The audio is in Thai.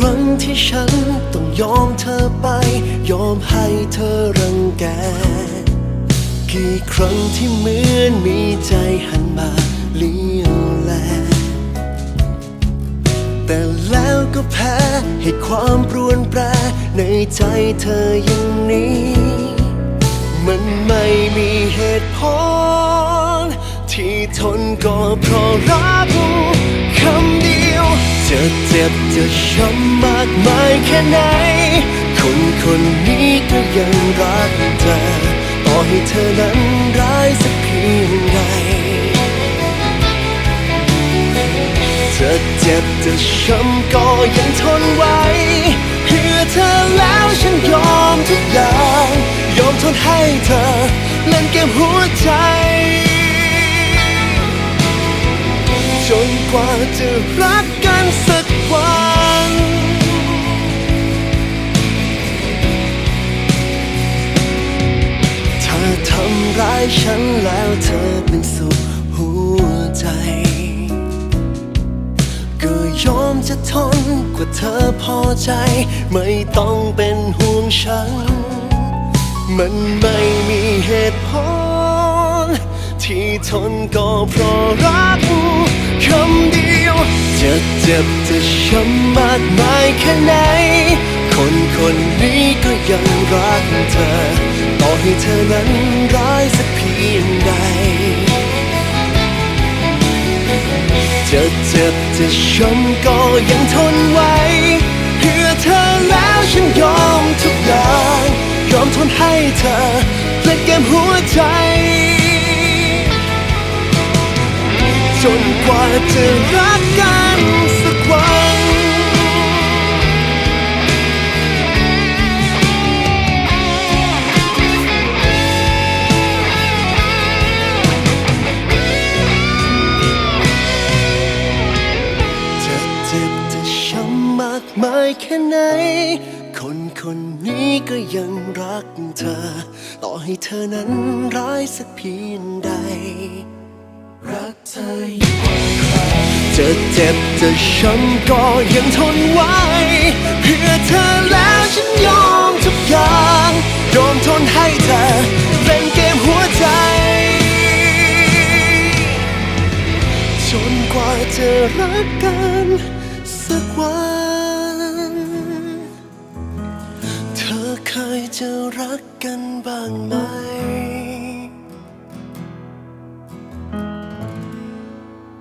ครั้งที่ฉันต้องยอมเธอไป ยอมให้เธอรังแก กี่ครั้งที่เหมือนมีใจหันมาเลี้ยวแล แต่แล้วก็แพ้ให้ความปรวนแปรในใจเธออย่างนี้ มันไม่มีเหตุผล ที่ทนก็เพราะรัก บจะช้ำมากมายแค่ไหน คนคนนี้ก็ยังรักเธอ ต่อให้เธอนั้นร้ายสักเพียงใดจะเจ็บจะช้ำก็ยังทนไว้เพื่อเธอแล้วฉันยอมทุกอย่าง ยอมทนให้เธอ เล่นเกมหัวใจ จนกว่าจะรักกันสักวันถ้าทำร้ายฉันแล้วเธอเป็นสุขหัวใจ ก็ยอมจะทนกว่าเธอพอใจ ไม่ต้องเป็นห่วงฉัน มันไม่มีเหตุผลที่ทนก็เพราะรัก คำเดียว จะเจ็บจะช้ำมากมายแค่ไหน คนคนนี้ก็ยังรักเธอ ต่อให้เธอนั้นร้ายสักเพียงใด จะเจ็บจะช้ำก็ยังทนไว้เพื่อเธอแล้วฉันยอมทุกอย่าง ยอมทนให้เธอเล่นเกมหัวใจ จนกว่าจะรักกันสักวันจะเจ็บจะช้ำมากมายแค่ไหน คนคนนี้ก็ยังรักเธอ ต่อให้เธอนั้นร้ายสักเพียงใด รักเธอยิ่งกว่าใครจะเจ็บจะช้ำก็ยังทนไว้ เพื่อเธอแล้วฉันยอมทุกอย่างยอมทนให้เธอเล่นเกมหัวใจ จนกว่าจะรักกันสักวัน เธอเคยจะรักกันบ้างไหม